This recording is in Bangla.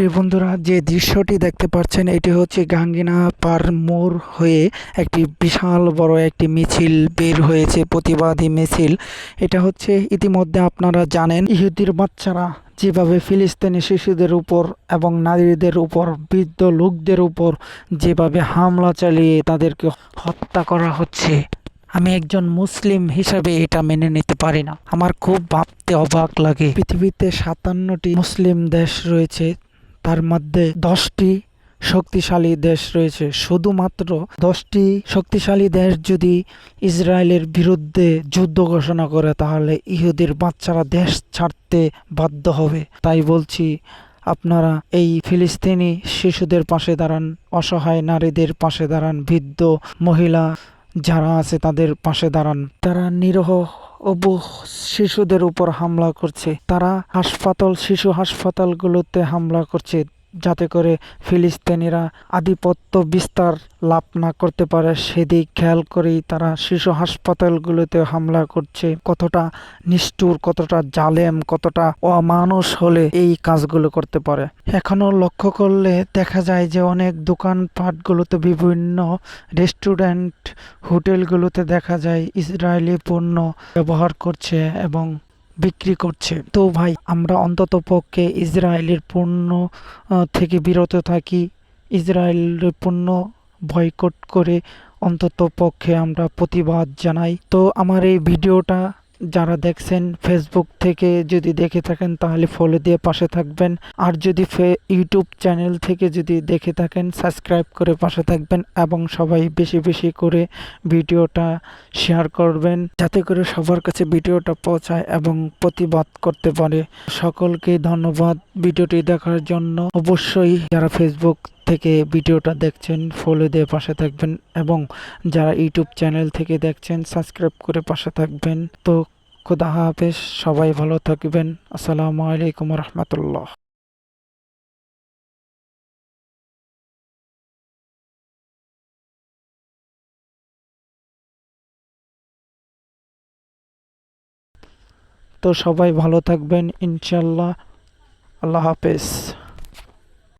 প্রিয় বন্ধুরা, যে দৃশ্যটি দেখতে পাচ্ছেন, এটি হচ্ছে গাঙ্গিনা পার মোড় হয়ে একটি বিশাল বড় একটি মিছিল বের হয়েছে, প্রতিবাদী মিছিল। এটা হচ্ছে ইতিমধ্যে আপনারা জানেন, ইহুদির বাচ্চারা যেভাবে ফিলিস্তিনি শিশুদের উপর এবং নারীদের উপর, বৃদ্ধ লোকদের উপর যেভাবে হামলা চালিয়ে তাদেরকে হত্যা করা হচ্ছে, আমি একজন মুসলিম হিসাবে এটা মেনে নিতে পারি না। আমার খুব ভাবতে অবাক লাগে। পৃথিবীতে সাতান্নটি মুসলিম দেশ রয়েছে তার মধ্যে দশটি শক্তিশালী দেশ রয়েছে। শুধুমাত্র দশটি শক্তিশালী দেশ যদি ইসরায়েলের বিরুদ্ধে যুদ্ধ ঘোষণা করে, তাহলে ইহুদের বাচ্চারা দেশ ছাড়তে বাধ্য হবে। তাই বলছি, আপনারা এই ফিলিস্তিনি শিশুদের পাশে দাঁড়ান, অসহায় নারীদের পাশে দাঁড়ান, বৃদ্ধ মহিলা যারা আছে তাদের পাশে দাঁড়ান। তারা নিরহ অবু শিশুদের উপর হামলা করছে। তারা হাসপাতাল শিশু হাসপাতালগুলোতে হামলা করছে। যাতে করে ফিলিস্তিনিরা আধিপত্য বিস্তার লাভ না করতে পারে, সেদিক খেয়াল করেই তারা শিশু হাসপাতালগুলোতে হামলা করছে। কতটা নিষ্ঠুর, কতটা জালেম, কতটা অমানুষ হলে এই কাজগুলো করতে পারে। এখনও লক্ষ্য করলে দেখা যায় যে অনেক দোকানপাটগুলোতে বিভিন্ন রেস্টুরেন্ট, হোটেলগুলোতে দেখা যায় ইসরায়েলি পণ্য ব্যবহার করছে এবং বিক্রি করছে। তো ভাই, আমরা অন্তত পক্ষে ইসরায়েলের পণ্য থেকে বিরত থাকি। ইসরায়েলের পণ্য বয়কট করে অন্তত পক্ষে আমরা প্রতিবাদ জানাই। তো আমার এই ভিডিওটা যারা দেখছেন ফেসবুক থেকে যদি দেখে থাকেন, তাহলে ফলো দিয়ে পাশে থাকবেন। আর যদি ইউটিউব চ্যানেল থেকে যদি দেখে থাকেন সাবস্ক্রাইব করে পাশে থাকবেন এবং সবাই বেশি বেশি করে ভিডিওটা শেয়ার করবেন, যাতে করে সবার কাছে ভিডিওটা পৌঁছায় এবং প্রতিবাদ করতে পারে। সকলকে ধন্যবাদ ভিডিওটি দেখার জন্য। অবশ্যই যারা ফেসবুক থেকে ভিডিওটা দেখছেন ফলো দিয়ে পাশে থাকবেন এবং যারা ইউটিউব চ্যানেল থেকে দেখছেন সাবস্ক্রাইব করে পাশে থাকবেন। তো খুদা হাফেজ, সবাই ভালো থাকবেন। আসসালামু আলাইকুম রহমতুল্লাহ। তো সবাই ভালো থাকবেন ইনশাল্লাহ আল্লাহ হাফেজ।